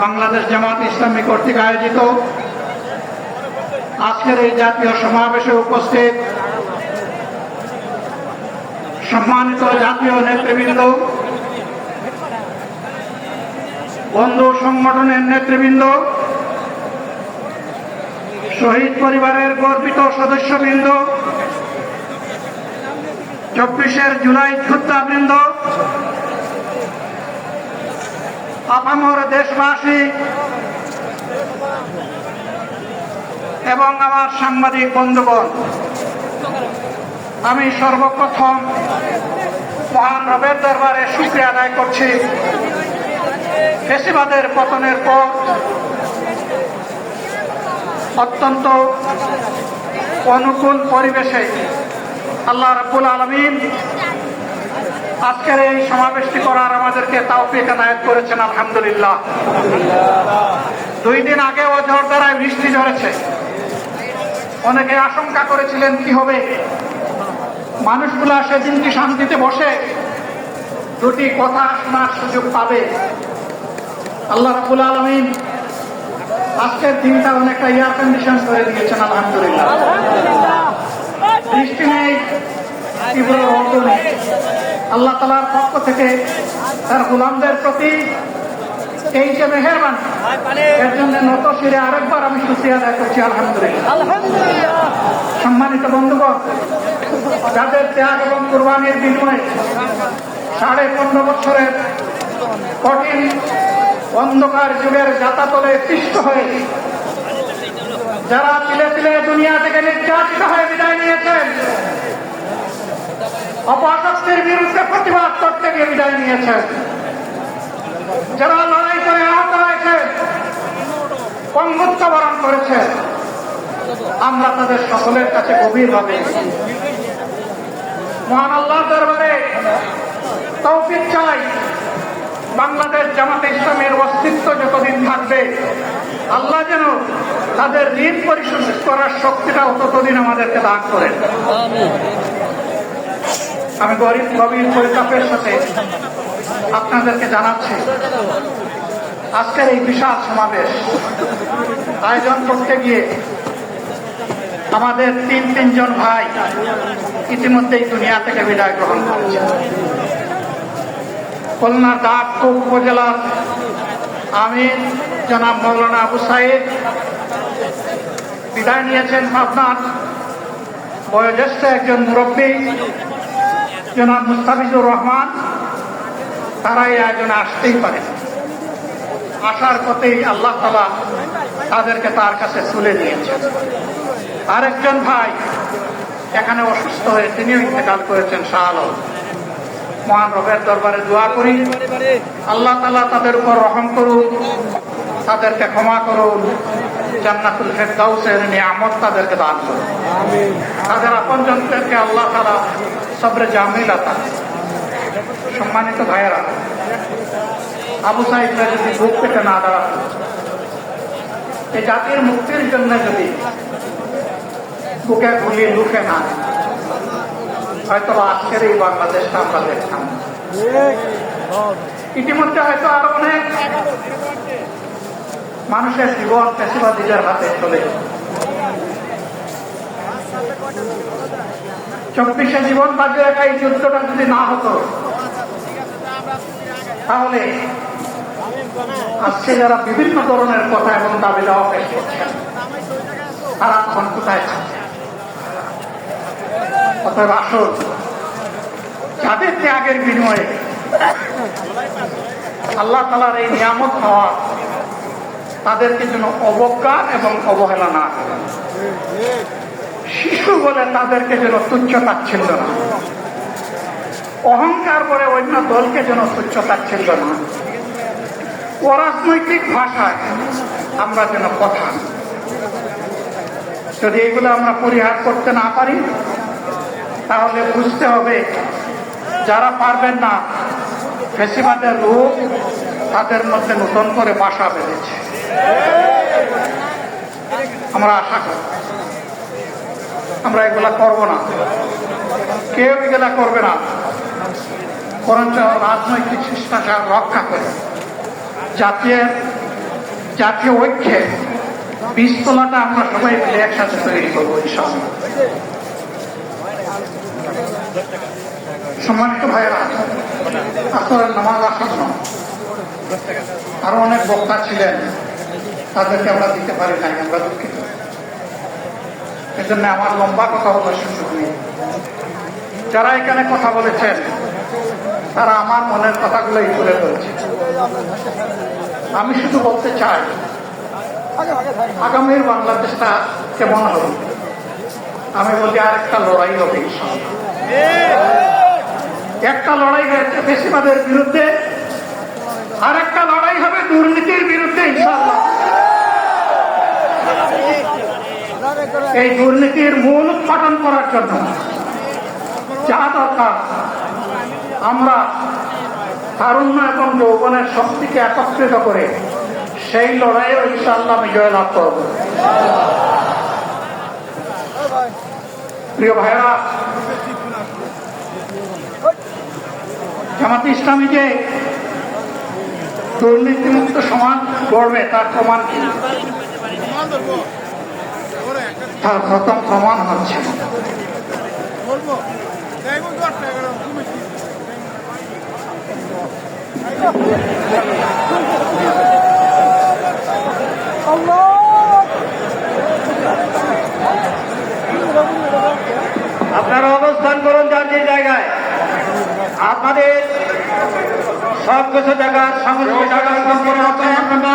বাংলাদেশ জামাত ইসলামী কর্তৃক আয়োজিত আজকের এই জাতীয় সমাবেশে উপস্থিত সম্মানিত জাতীয় নেতৃবৃন্দ, বন্ধু সংগঠনের নেতৃবৃন্দ, শহীদ পরিবারের গর্বিত সদস্যবৃন্দ চব্বিশের জুলাই যোদ্ধাবৃন্দ আপামর দেশবাসী এবং আমার সাংবাদিক বন্ধুগণ, আমি সর্বপ্রথম মহান রবের দরবারে শুক্রিয়া আদায় করছি। ফেসিবাদের পতনের পর অত্যন্ত অনুকূল পরিবেশে আল্লাহ রাব্বুল আলমিন আজকের এই সমাবেশটি করার আমাদেরকে তাওফিক এনায়েত করেছেন, আলহামদুলিল্লাহ। দুই দিন আগে ও ঝড় দ্বারায় বৃষ্টি ঝরেছে। অনেকে আশঙ্কা করেছিলেন, কি হবে? মানুষগুলা সেদিন কি শান্তিতে বসে? দুটি কথা শোনার সুযোগ পাবে। আল্লাহ রাবুল আলমিন আজকের দিনটা অনেকটা এয়ার কন্ডিশন করে দিয়েছেন, আলহামদুলিল্লাহ। বৃষ্টি নেই তীব্র রৌদ্র নেই। আল্লাহ তালার পক্ষ থেকে তার গোলামদের প্রতি এই যে মেহরবান এর জন্য নত শিরে আরেকবার আমি সুক্রিয়া আদায় করছি আলহামদুলিল্লাহ। সম্মানিত বন্ধুগণ যাদের ত্যাগ এবং কোরবানির বিনিময়ে সাড়ে পনেরো বছরের কঠিন অন্ধকার যুগের যাতাতলে পিষ্ট হয়ে যারা তিলে তিলে দুনিয়া থেকে নির্যাতিত হয়ে বিদায় নিয়েছেন অপশক্তির বিরুদ্ধে প্রতিবাদ করতে গিয়ে বিদায় নিয়েছেন। যারা লড়াই করে আহত হয়েছে পঙ্গুত্ব বরণ করেছে, আমরা তাদের সকলের কাছে গভীর গভীরভাবে মহান আল্লাহ দরবারে তৌফিক চাই। বাংলাদেশ জামাতে ইসলামের অস্তিত্ব যতদিন থাকবে, আল্লাহ যেন তাদের ঋণ পরিশোধ করার শক্তিটা ততদিন আমাদেরকে দান করেন। আমি গরিব গভীর পরিতাপের সাথে আপনাদেরকে জানাচ্ছি আজকের এই বিশাল সমাবেশ আয়োজন করতে গিয়ে আমাদের তিন তিনজন ভাই ইতিমধ্যেই দুনিয়া থেকে বিদায় গ্রহণ করেছে। খুলনা ডাককুপ উপজেলার আমির জনাব মৌলানা আবু সাইদ বিদায় নিয়েছেন আপনার বয়োজ্যেষ্ঠ একজন মুরব্বী, জনাব মুস্তাফিজুর রহমান। তারা এই আয়োজনে আসতেই পারে। আসার পথেই আল্লাহ তালা তাদেরকে তার কাছে তুলে দিয়েছেন। আরেকজন ভাই এখানে অসুস্থ হয়ে তিনিও ইন্তেকাল করেছেন শাহ আলম মহান রবের দরবারে দোয়া করি। আল্লাহ তালা তাদের উপর রহম করুন, তাদেরকে ক্ষমা করুন। জান্নাতুল ফেরদাউসের নিয়ামত তাদেরকে দান করুন তাদের আপনজনদেরকে আল্লাহ তালা সবরে জামিলা তা সম্মানিত ভাইয়েরা আবু সাহিবরা যদি বুক পেতে না দাঁড়াত এই জাতির মুক্তির জন্য যদি বুকে গুলি লুকে না হয়তো আজকের এই বাংলাদেশটা আমরা দেখতাম। ইতিমধ্যে হয়তো আরও অনেক মানুষের জীবন পেশিবাদীদের হাতে চলে। চব্বিশে জীবন বাজে রাখা এই যুদ্ধটা যদি না হতো, তাহলে আজকে যারা বিভিন্ন ধরনের কথা এবং দাবি দেওয়া পেশ করছেন তারা এখন কোথায় অতএব আসল যাদের ত্যাগের বিনিময়ে আল্লাহ তালার এই নিয়ামত হওয়া তাদেরকে যেন অবজ্ঞা এবং অবহেলা না শিশু বলে তাদেরকে যেন তুচ্ছ তাচ্ছিল্য না। অহংকার করে অন্য দলকে যেন তুচ্ছ তাচ্ছিল্য না। অরাজনৈতিক ভাষায় আমরা যেন কথা যদি এগুলো আমরা পরিহার করতে না পারি, তাহলে বুঝতে হবে যারা পারবেন না ফেসিবাদের রূপ তাদের মধ্যে নতুন করে বাসা বেঁধেছে। আমরা আশা করি আমরা এগুলা করব না। কেউ এগুলা করবে না। বরঞ্চ রাজনৈতিক শিষ্টাচার রক্ষা করে। জাতীয় জাতীয় ঐক্যে বীজতলাটা আমরা সবাই মিলে একসাথে তৈরি করব ইনশাআল্লাহ। সম্মানিত ভাইয়েরা, আসরের নামাজ আসন্ন আরও অনেক বক্তা ছিলেন। তাদেরকে আমরা দিতে পারি নাই, আমরা দুঃখিত। এজন্য আমার লম্বা কথা বলার সুযোগ নেই। যারা এখানে কথা বলেছেন, তারা আমার মনের কথাগুলোই তুলে ধরেছে। আমি শুধু বলতে চাই, আগামীর বাংলাদেশটা কেমন হবে? আমি বলি আর একটা লড়াই হবে একটা লড়াই হয়েছে বেশিবাদের বিরুদ্ধে আর একটা লড়াই হবে দুর্নীতির বিরুদ্ধে, ইনশাআল্লাহ। এই দুর্নীতির মূল উৎপাদন করার জন্য যা দরকার, আমরা তারুণ্য এবং যৌবনের শক্তিকে একত্রিত করে সেই লড়াইয়ে ইনশাআল্লাহ আমি জয়লাভ করব। প্রিয় ভাইরা জামাত ইসলামী যে দুর্নীতিমুক্ত সমাজ গড়বে, তার প্রমাণ কি? তার প্রথম প্রমাণ হচ্ছে। আপনারা অবস্থান করুন যার যে জায়গায়। আপনাদের সব কিছু জায়গার সমস্ত জায়গায় সম্পূর্ণ আপনারা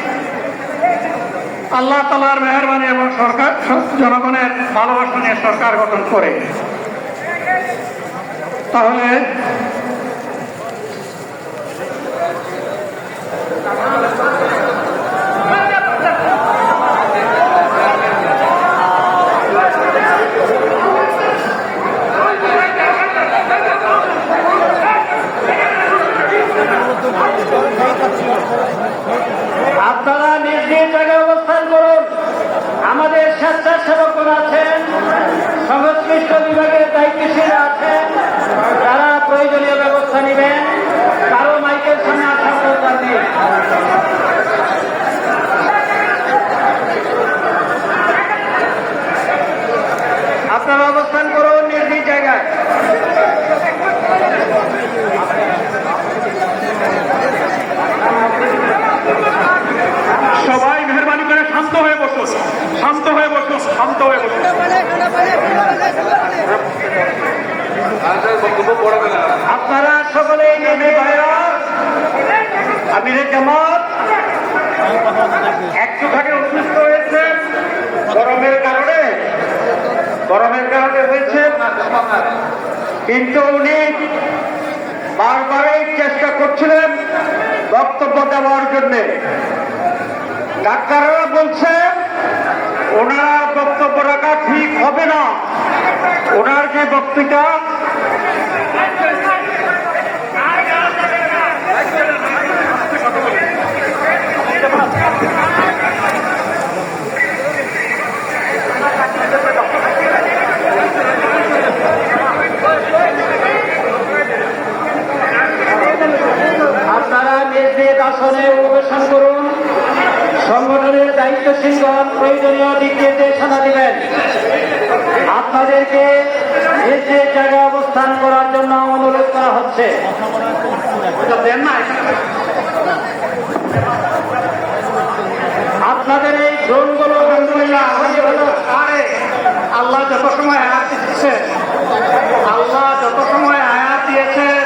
আল্লাহ তালার মেহরবানি এবং সরকার জনগণের ভালোবাসা নিয়ে সরকার গঠন করে। তাহলে আপনারা নিজ নিজ জায়গায় আমাদের স্বেচ্ছাসেবক আছেন, সংশ্লিষ্ট বিভাগের দায়িত্বশীল আছেন, তারা প্রয়োজনীয় ব্যবস্থা নেবেন, কারও মাইকের সামনে আসার দরকার নেই। আপনারা অবস্থান করুন নিজ নিজ জায়গায় সবাই মেহরবানি করে শান্ত হয়ে বসুন শান্ত হয়ে বসুন শান্ত হয়ে বসুন আপনারা ভাইরা আমিরের জামাত একটু থাকে অসুস্থ হয়েছে। গরমের কারণে গরমের কারণে হয়েছে। কিন্তু উনি বারবারই চেষ্টা করছিলেন বক্তব্য দেওয়ার জন্য। ডাক্তাররা বলছে, ওনার বক্তব্য রাখা ঠিক হবে না। ওনার যে বক্তৃতা সংগঠনে প্রবেশন করুন। সংগঠনের দায়িত্বশীলগণ প্রয়োজনীয় দিক নির্দেশনা দিবেন, আপনাদেরকে নিজ নিজ অবস্থান করার জন্য অনুরোধ করা হচ্ছে। আপনাদের এই ড্রোনগুলো আল্লাহ যত সময় আয়াত দিচ্ছে আল্লাহ যত সময় আয়াত দিয়েছেন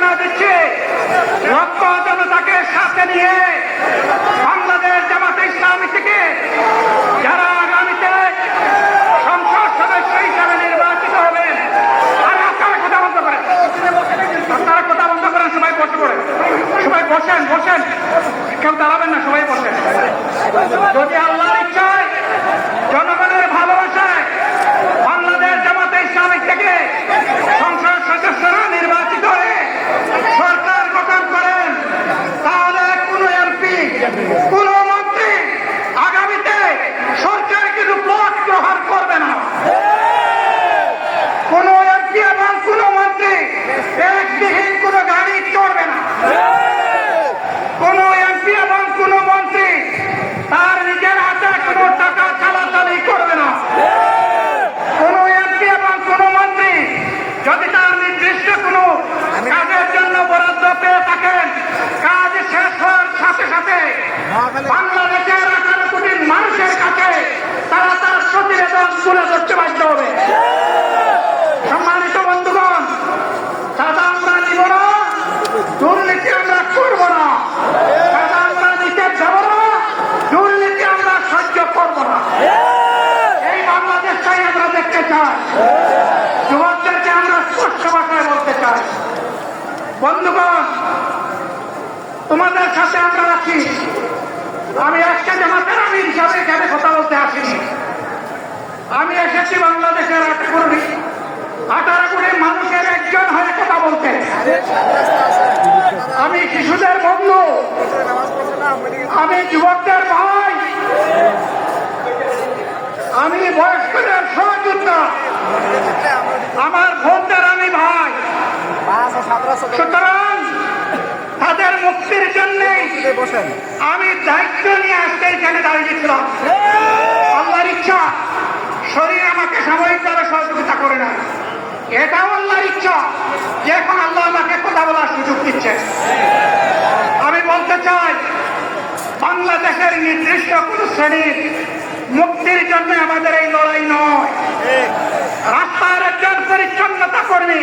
ঘোষণা দিচ্ছি। লক্ষ জনতাকে সাথে নিয়ে বাংলাদেশ জামাতে ইসলামী থেকে যারা আগামীতে সংসদ সদস্য হিসাবে নির্বাচিত হবেন আর আপনারা কথা বন্ধ করেন। আপনারা কথা বন্ধ করেন, সবাই বসে পড়েন। সবাই বসেন বসেন। কেউ দাঁড়াবেন না, সবাই বসেন। যদি আল্লাহর ইচ্ছায় জনগণের ভালোবাসায় বাংলাদেশ জামাতে ইসলামিক থেকে সংসদ সদস্যরা নির্বাচিত হয়ে সরকার গঠন করেন তাহলে কোন এমপি কোন মন্ত্রী আগামীতে সরকার কিন্তু ভোট গ্রহণ করবে না কোন এমপি এবং কোন মন্ত্রী একবিহীন কোন গাড়ি চড়বে না কোন এমপি এবং কোন মন্ত্রী তার নিজের হাতে কোনো টাকা চালাচালি করবে না কোন এমপি এবং কোন মন্ত্রী যদি তার নির্দিষ্ট কোনো কাজের জন্য বরাদ্দ পেয়ে থাকেন কাজ শেষ হওয়ার সাথে সাথে বাংলাদেশের আঠারো কোটি মানুষের কাছে তারা তার প্রতিবেদন তুলে ধরতে বাধ্য হবে সম্মানিত বন্ধুগণ দাদা আমরা নিব না দুর্নীতি আমরা করব না দাদা আমরা নিতে যাব না দুর্নীতি আমরা সহ্য করব না এই বাংলাদেশটাই আমরা দেখতে চাই যুবকদেরকে আমরা স্পষ্ট ভাষায় বলতে চাই বন্ধুগণ, তোমাদের সাথে আমরা আছি। আমি আজকে জামাতের আমি হিসাবে এখানে কথা বলতে আসিনি। আমি এসেছি বাংলাদেশের আঠারো কোটি মানুষের একজন হয়ে কথা বলতে। আমি শিশুদের বন্ধু, আমি যুবকদের ভাই, আমি বয়স্কদের সহযোদ্ধা, আমার ভোটদের আমি ভাই। তাদের মুক্তির বসেন আমি দায়িত্ব নিয়ে আজকে এখানে আল্লাহর ইচ্ছা, শরীর আমাকে সাময়িকভাবে সহযোগিতা করে না। এটাও আল্লাহর ইচ্ছা, যে এখন আল্লাহ আমাকে কথা বলার সুযোগ দিচ্ছে। আমি বলতে চাই, বাংলাদেশের নির্দিষ্ট কোন শ্রেণির মুক্তির জন্য আমাদের এই লড়াই নয়। রাস্তার একজন পরিচ্ছন্নতা কর্মী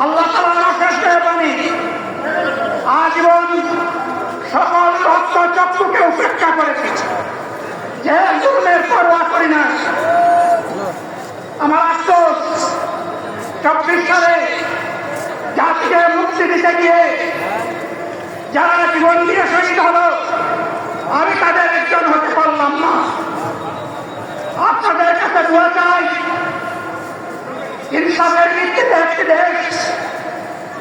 আল্লাহ তালা শেষ মেহরবানি আজীবন সকল রক্ত চক্ষুকে উপেক্ষা করেছে যে জুলের পরোয়া করি না। আমার আফসোস, চব্বিশ সালে জাতিকে মুক্তি দিতে গিয়ে যারা জীবন দিয়ে শহীদ হলো, আমি তাদের একজন হতে পারলাম না। আপনাদের কাছে দোয়া চাই ইনসাফের ভিত্তিতে একটি দেশ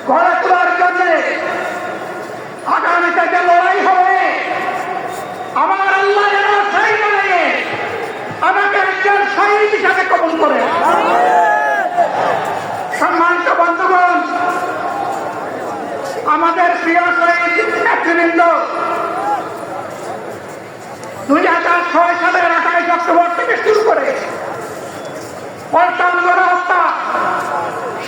গড়ে তোলার জন্য আগামীতে যে লড়াই হবে। আমার আল্লাহ আমাকে একজন শহীদ হিসাবে কবুল করে। সম্মানিত বন্ধুগণ, আমাদের প্রিয় শহীদ নেতৃবৃন্দ, দুই হাজার ছয় সালের আঠাইশ অক্টোবর থেকে শুরু করে পল্টন গণহত্যা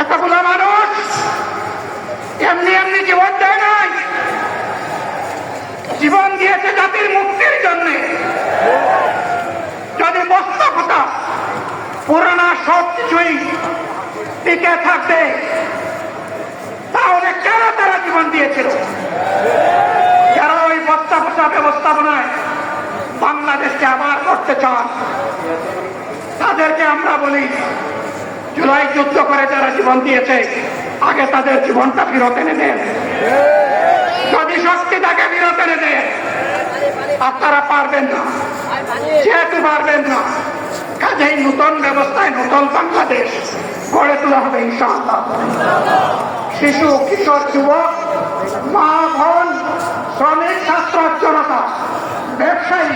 এতগুলো মানুষ এমনি এমনি জীবন দেয় নাই। জীবন দিয়েছে জাতির মুক্তির জন্য। যদি বস্তাপতা পুরানা সব কিছুই টিকে থাকবে তাহলে কেন তারা জীবন দিয়েছিল? যারা ওই বস্তাপতা ব্যবস্থাপনায় বাংলাদেশকে আবার করতে চান তাদেরকে আমরা বলি, জুলাই যুদ্ধ করে যারা জীবন দিয়েছে, আগে তাদের জীবনটা ফিরত এনে দেন। যদি শক্তি তাকে ফিরত এনে দেন, আপনারা পারবেন না। যেহেতু পারবেন না, কাজেই নতুন ব্যবস্থায় নতুন বাংলাদেশ গড়ে তোলা হবে ইনশাআল্লাহ। শিশু, কিশোর, যুবক, মা, বোন, শ্রমিক, ছাত্র, জনতা, ব্যবসায়ী,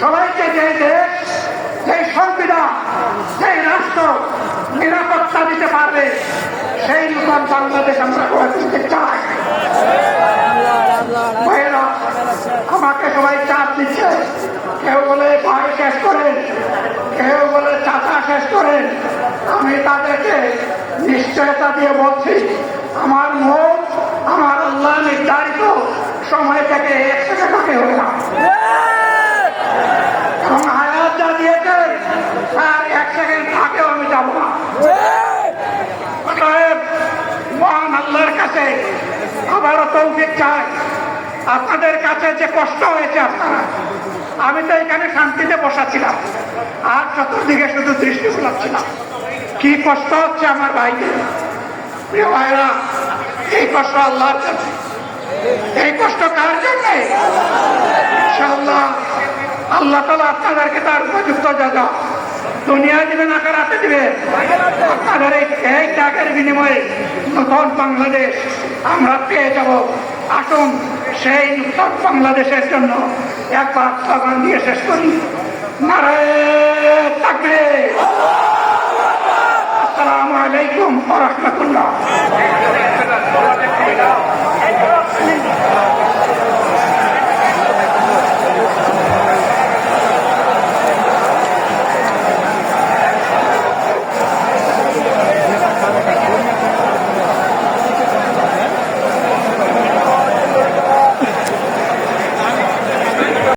সবাইকে যে দেশ সেই সেই রাষ্ট্র নিরাপত্তা দিতে পারবে সেই নতুন বাংলাদেশ আমরা গড়ে তুলতে চাই। ভাইয়েরা, আমাকে সবাই চাপ দিচ্ছে। কেউ বলে ভাই শেষ করেন, কেউ বলে চাচা শেষ করেন। আমি তাদেরকে নিশ্চয়তা দিয়ে বলছি, আমার মন, আমার আল্লাহ নির্ধারিত সময় থেকে এক সেকেন্ড আগে হবে না দিয়েছে তার এক সেকেন্ড আগেও আমি যাব না। মহান আল্লাহর কাছে আবারও তৌফিক চাই। আপনাদের কাছে যে কষ্ট হয়েছে আপনারা, আমি তো এখানে শান্তিতে বসাছিলাম। আর চতুর্দিকে শুধু দৃষ্টি ফোলাচ্ছিলাম কি কষ্ট হচ্ছে আমার ভাইকে। প্রিয় ভাইরা এই কষ্ট আল্লাহর জন্য। এই কষ্ট কার জন্য? ইনশাআল্লাহ। আল্লাহ তালা আপনাদেরকে তার উপযুক্ত জায়গা দুনিয়া দিবেন আকারাতে দিবে। আপনাদের এই টাকার বিনিময়ে নতুন বাংলাদেশ আমরা পেয়ে যাব। আসুন সেই নতুন বাংলাদেশের জন্য একবার স্লোগান দিয়ে শেষ করি। নারায় থাকবে আসসালামু আলাইকুম রহমতুল্লাহ।